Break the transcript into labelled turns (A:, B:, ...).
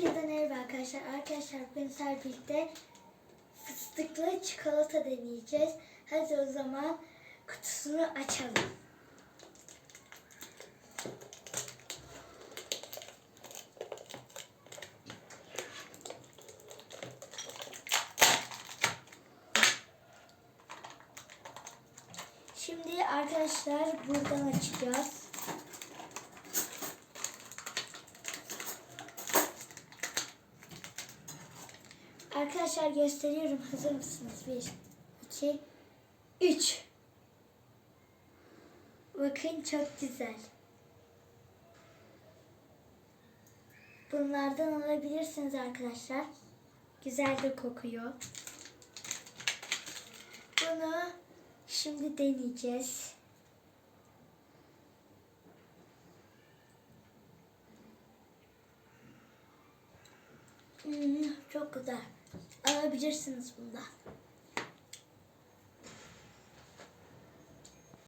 A: Hepinize merhaba arkadaşlar. Arkadaşlar bugün sizlerle birlikte fıstıklı çikolata deneyeceğiz. Hadi o zaman kutusunu açalım. Şimdi arkadaşlar buradan açacağız. Arkadaşlar gösteriyorum. Hazır mısınız? Bir, iki, üç. Bakın çok güzel. Bunlardan alabilirsiniz arkadaşlar. Güzel de kokuyor. Bunu şimdi deneyeceğiz. Hmm, çok güzel. Alabilirsiniz bunda.